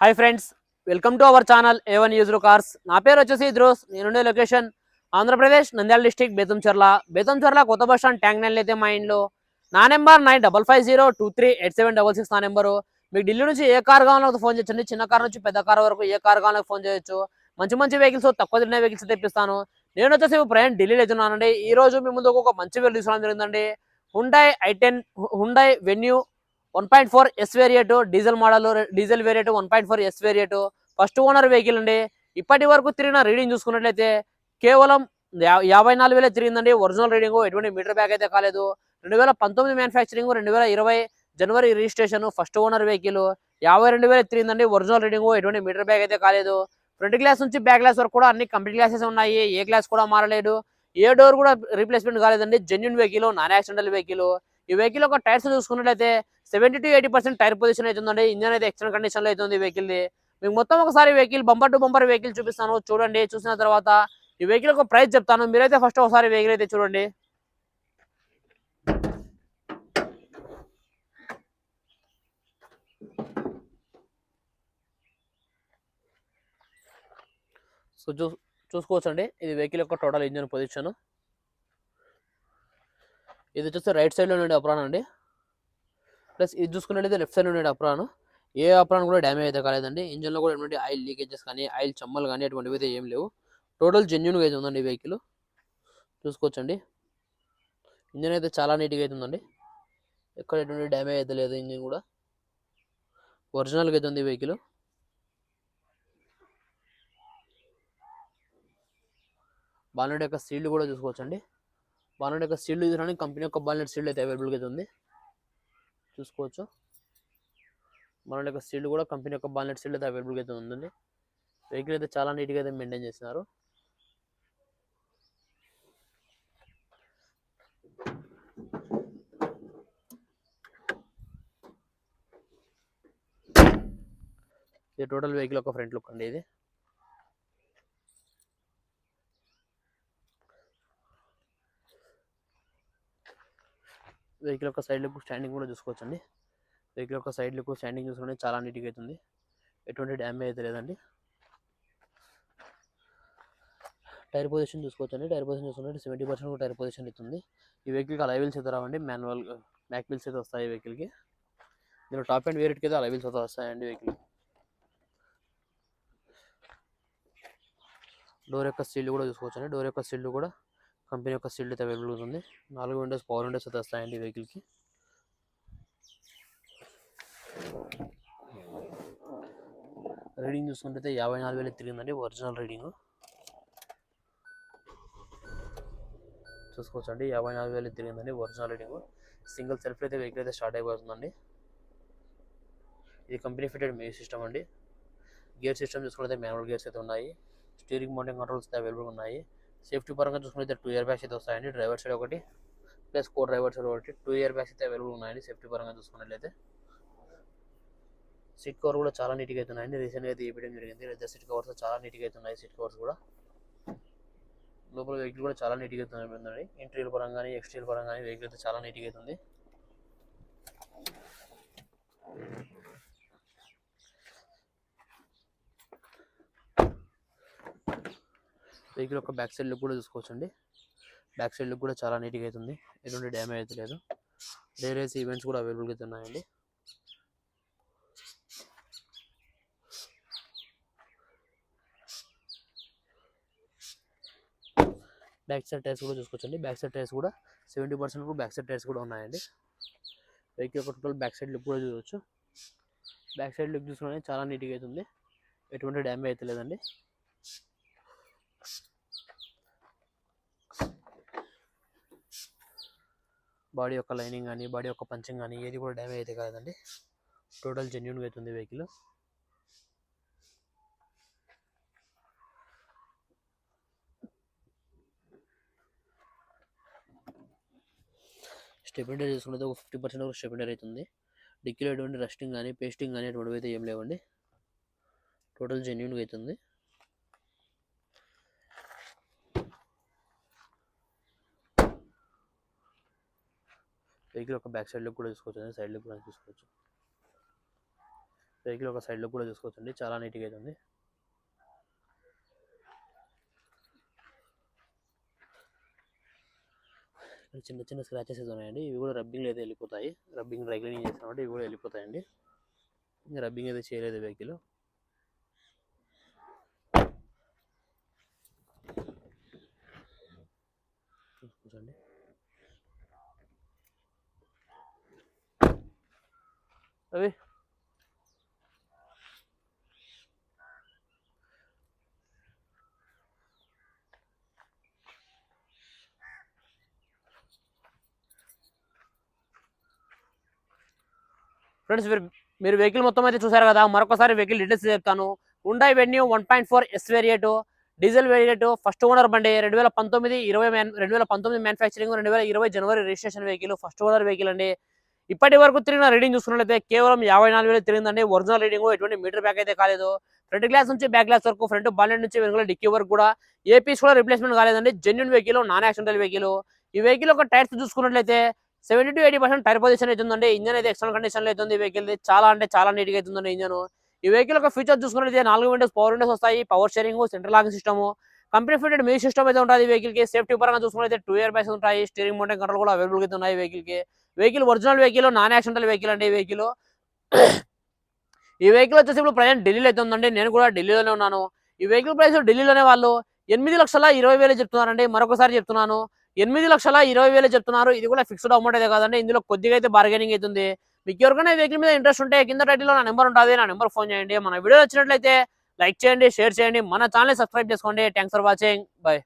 Hi friends welcome to our channel A one used cars నా పేరు వచ్చేసి ఇద్రోస్ నేనుండే లొకేషన్ ఆంధ్రప్రదేశ్ నంద్యాల డిస్టిక్ బేతంచెర్ల బేతంచెర్ల కొత్త బస్ స్టాండ్ ట్యాంక్ నైన్ అయితే మా ఇంట్లో. నా number nine double five zero two three eight seven double six నా నెంబరు మీకు ఢిల్లీ నుంచి ఏ కార్ కావాలో ఫోన్ చేయొచ్చండి చిన్న కార్ నుంచి పెద్ద కార్ వరకు ఏ కార్ కావాలో ఫోన్ చేయొచ్చు. మంచి మంచి వెహికల్స్ తక్కువ తిరిగిన వెహికల్స్ తెప్పిస్తాను. నేను వచ్చేసి ప్రయాణం ఢిల్లీలో వెళ్తున్నానండి ఈ రోజు మీ ముందు ఒక మంచి వెహికల్ తీసుకోవడం జరిగిందండి. Hyundai i ten Hyundai Venue one point four S variant diesel model diesel variant one point four S variant first owner vehicle అండి. ఇప్పటి వరకు తిరిగిన రీడింగ్ చూసుకున్నట్లయితే కేవలం యాభై నాలుగు వేలే తిరిగిందండి. ఒరిజినల్ రీడింగ్ ఎటువంటి మీటర్ బ్యాగ్ అయితే కాలేదు. రెండు వేల పంతొమ్మిది మ్యానుఫ్యాక్చరింగ్ రెండు వేల ఇరవై జనవరి రిజిస్ట్రేషన్ ఫస్ట్ ఓనర్ వెహికల్ యాభై రెండు వేలు తిరిగిందండి. ఒరిజినల్ రీడింగ్ ఎటువంటి మీటర్ బ్యాగ్ అయితే కాలేదు. ఫ్రంట్ గ్లాస్ నుంచి బ్యాక్ గ్లాస్ వరకు కూడా అన్ని కంప్లీట్ గ్లాసెస్ ఉన్నాయి. ఏ గ్లాస్ కూడా మారలేదు. ఏ డోర్ కూడా రీప్లేస్మెంట్ కాలేదండి. Genuine vehicle non accidental vehicle ఈ వెహికల్ ఒక టైర్స్ చూసుకున్నట్లయితే seventy to eighty percent tyre position అవుతుందండి ఇంజన్ అయితే ఎక్స్టర్నల్ కండిషన్లో అవుతుంది వెహికల్ది. మీకు మొత్తం ఒకసారి vehicle bumper to bumper vehicle చూపిస్తాను. చూడండి చూసిన తర్వాత ఈ వెహికల్ ఒక ప్రైస్ చెప్తాను. మీరైతే ఫస్ట్ ఒకసారి వెహికల్ అయితే చూడండి. సో చూ చూసుకోవచ్చండి. ఇది వెహికల్ యొక్క టోటల్ ఇంజన్ పొజిషన్. ఇది వచ్చేసి రైట్ సైడ్లో ఉండే అప్రాన్ అండి. ప్లస్ ఇది చూసుకున్నట్లయితే లెఫ్ట్ సైడ్ ఉండే అప్రాన్. ఏ అప్రాన్ కూడా డ్యామేజ్ అయితే కాలేదండి. ఇంజన్లో కూడా ఎటువంటి ఆయిల్ లీకేజెస్ కానీ ఆయిల్ చమ్మలు కానీ అటువంటివి అయితే ఏం లేవు. టోటల్ జెన్యున్గా అయితే ఉందండి ఈ వెహికల్ చూసుకోవచ్చండి. ఇంజన్ అయితే చాలా నీట్గా అయితే ఉందండి. ఎక్కడ ఎటువంటి డ్యామేజ్ అయితే లేదు ఇంజిన్ కూడా. ఒరిజినల్గా అయితే ఉంది ఈ వెహికల్ బాలెట్ యొక్క సీల్డ్ కూడా చూసుకోవచ్చండి. బాలెట్ యొక్క సీల్డ్ చూసడానికి కంపెనీ యొక్క బాలెట్ సీల్డ్ అయితే అవైలబుల్గా అయితే ఉంది. చూసుకోవచ్చు. బాలెట్ యొక్క సీల్డ్ కూడా కంపెనీ యొక్క బాలెట్ సీల్డ్ అయితే అవైలబుల్గా అయితే ఉందండి వెహికల్ అయితే చాలా నీట్గా అయితే మెయింటైన్ చేస్తున్నారు. ఇది టోటల్ వెహికల్ ఒక ఫ్రంట్ లుక్ అండి ఇది. వెహికల్ యొక్క సైడ్ లుక్ స్టాండింగ్ కూడా చూసుకోవచ్చండి. వెహికల్ యొక్క సైడ్ లుక్ స్టాండింగ్ చూసుకుంటే చాలా నీట్గా అవుతుంది ఎటువంటి డ్యామేజ్ అయితే లేదండి. టైర్ పొజిషన్ చూసుకోవచ్చండి. టైర్ పొజిషన్ చూసుకుంటే సెవెంటీ పర్సెంట్ కూడా టైర్ పొజిషన్ ఇస్తుంది ఈ వెహికల్కి అలై వీల్స్ అయితే రావండి. మాన్యువల్ బ్యాక్ వీల్స్ అయితే వస్తాయి ఈ వెహికల్కి. దీనిలో టాప్ అండ్ వేరియట్కి అయితే అలై వీల్స్ అయితే వస్తాయండి వెహికల్ డోర్ యొక్క సీల్డ్ కూడా చూసుకోవచ్చండి. డోర్ యొక్క సీల్డ్ కూడా కంపెనీ యొక్క సీల్డ్ అయితే అవైలబుల్ ఉంటుంది నాలుగు విండోస్ పవర్ విండోస్ అయితే వస్తాయండి వెహికల్కి. రీడింగ్ చూసుకుంటే యాభై నాలుగు వేలు తిరిగిందండి ఒరిజినల్ రీడింగ్. చూసుకోవచ్చండి యాభై నాలుగు వేలు తిరిగిందండి ఒరిజినల్ రీడింగ్. సింగిల్ సెల్ఫ్ అయితే వెహికల్ అయితే స్టార్ట్ అయిపోతుందండి. ఇది కంపెనీ ఫిటెడ్ మ్యూజిక్ సిస్టమ్ అండి. గేర్ సిస్టమ్ చూసుకుంటే మాన్యువల్ గేర్స్ అయితే ఉన్నాయి. స్టీరింగ్ మౌంటింగ్ కంట్రోల్స్ అయితే అవైలబుల్ ఉన్నాయి. సేఫ్టీ పరంగా చూసుకుంటే టూ ఇయర్ బ్యాగ్స్ అయితే వస్తాయండి. డ్రైవర్ సైడ్ ఒకటి ప్లస్ కో డ్రైవర్ సైడ్ ఒకటి. టూ ఇయర్ బ్యాగ్స్ అయితే అవైలబుల్ ఉన్నాయండి సేఫ్టీ పరంగా చూసుకున్నట్లయితే. సీట్ కవర్ కూడా చాలా నీట్గా అవుతున్నాయండి రీసెంట్గా అయితే ఇవ్వడం జరిగింది. లేదా సీట్ కవర్స్ చాలా నీట్గా అవుతున్నాయి సీట్ కవర్స్ కూడా. లోపల వెహికల్ కూడా చాలా నీట్గా అయితే ఉందండి. ఇంటీరియర్ పరంగా కానీ ఎక్స్టీరియర్ పరంగా కానీ వెహికల్ అయితే చాలా నీట్గా అవుతుంది వెహికల్ యొక్క బ్యాక్ సైడ్ లుక్ కూడా చూసుకోవచ్చండి. బ్యాక్ సైడ్ లుక్ కూడా చాలా నీట్గా అవుతుంది ఎటువంటి డ్యామేజ్ అయితే లేదు. రేరేస్ ఈవెంట్స్ కూడా అవైలబుల్గా అయితే ఉన్నాయండి. బ్యాక్ సైడ్ టైర్స్ కూడా చూసుకోవచ్చండి. బ్యాక్ సైడ్ టైర్స్ కూడా seventy percent back side tyres కూడా ఉన్నాయండి. వెహికల్ యొక్క టోటల్ బ్యాక్ సైడ్ లుక్ కూడా చూడవచ్చు బ్యాక్ సైడ్ లుక్ చూసుకుంటే చాలా నీట్గా అవుతుంది ఎటువంటి డ్యామేజ్ అయితే లేదండి. బాడీ యొక్క లైనింగ్ కానీ బాడీ యొక్క పంచింగ్ కానీ ఏది కూడా డ్యామేజ్ అయితే కాదండి. టోటల్ జెన్యున్గా అవుతుంది వెహికల్. స్టెబిలిటీ చూసుకుంటే ఒక ఫిఫ్టీ పర్సెంట్ వరకు స్టెబిలిటీ అవుతుంది. డిక్కీలో ఎటువంటి రస్టింగ్ కానీ పేస్టింగ్ కానీ అటువంటివి అయితే ఏం లేవండి. టోటల్ జెన్యున్గా అవుతుంది. వెహికల్ ఒక బ్యాక్ సైడ్లో కూడా చూసుకోవచ్చు అండి సైడ్లో కూడా చూసుకోవచ్చు వెహికల్ ఒక సైడ్లో కూడా చూసుకోవచ్చండి చాలా నీట్గా అయితే ఉంది చిన్న చిన్న స్క్రాచెస్ అయితే ఉన్నాయండి ఇవి కూడా రబ్బింగ్లో అయితే వెళ్ళిపోతాయి. రబ్బింగ్ డ్రై క్లీనింగ్ చేస్తామంటే ఇవి కూడా వెళ్ళిపోతాయండి. రబ్బింగ్ అయితే చేయలేదు వెహికల్ అవి. ఫ్రెండ్స్ మీరు మీరు వెహికల్ మొత్తం అయితే చూసారు కదా మరొకసారి వెహికల్ డీటెయిల్స్ చెప్తాను. ఉండా Venue one point four S variant diesel variant first owner బండి రెండు వేల పంతొమ్మిది ఇరవై మ్యాన్ రెండు వేల పంతొమ్మిది మ్యానుఫ్యాక్చరింగ్ రెండు వేల ఇరవై జనవరి registration vehicle first owner vehicle అండి. ఇప్పటి వరకు తిరిగిన రీడింగ్ చూసుకున్నట్లయితే కేవలం యాభై నాలుగు వేలు తిరిగిందండి. ఒరిజినల్ రీడింగ్ ఎటువంటి మీటర్ బ్యాక్ అయితే కాలేదు. ఫ్రంట్ గ్లాస్ నుంచి బ్యాక్ గ్లాస్ వరకు ఫ్రంట్ బాలెండ్ నుంచి వెనుకల డిక్కీ వరకు కూడా ఏ పీస్ కూడా రిప్లేస్మెంట్ కాలేదండి. Genuine vehicle non accidental vehicle ఈ వెహికల్ ఒక టైర్స్ చూసుకున్నట్లయితే seventy to eighty percent tyre position అవుతుందండి ఇంజన్ అయితే ఎక్స్టర్నల్ కండిషన్లో అవుతుంది వెహికల్ చాలా అంటే చాలా నీట్గా అవుతుందండి ఇంజన్ ఈ వెహికల్ ఒక ఫీచర్ చూసుకున్నట్లయితే నాలుగు విండోస్ పవర్ విండోస్ వస్తాయి. Power steering central locking system company fitted మీ సిస్టమ్ అయితే ఉంటుంది వెహికల్కి. సేఫ్టీ పరంగా చూసుకున్నట్లయితే టూ ఇయర్ బ్యాగ్స్ ఉంటాయి. స్టీరింగ్ మౌంటైన్ కంట్రోల్ కూడా అవైలబుల్ అయితే ఉన్నాయి వెహికల్కి. Vehicle original vehicle non accidental vehicle అండి ఈ వెహికల్ ఈ వెహికల్ వచ్చేసి ఇప్పుడు ప్రజెంట్ ఢిల్లీలో అయితే ఉందండి. నేను కూడా ఢిల్లీలోనే ఉన్నాను. ఈ వెహికల్ ప్రైస్ ఢిల్లీలోనే వాళ్ళు ఎనిమిది లక్షల ఇరవై వేలు చెప్తున్నారండి. మరొకసారి చెప్తున్నాను. ఎనిమిది లక్షల ఇరవై వేలు చెప్తున్నారు. ఇది కూడా ఫిక్స్డ్ అమౌంట్ అయితే కాదండి. ఇందులో కొద్దిగా అయితే బార్గెనింగ్ అవుతుంది మీకు ఎవరికైనా వెహికల్ మీద ఇంట్రెస్ట్ ఉంటే కింద టైటిల్లో నా నెంబర్ ఉంటుంది. నా నెంబర్ ఫోన్ చేయండి. మన వీడియో వచ్చినట్లయితే లైక్ చేయండి షేర్ చేయండి. మన ఛానల్ సబ్స్క్రైబ్ చేసుకోండి. Thanks for watching bye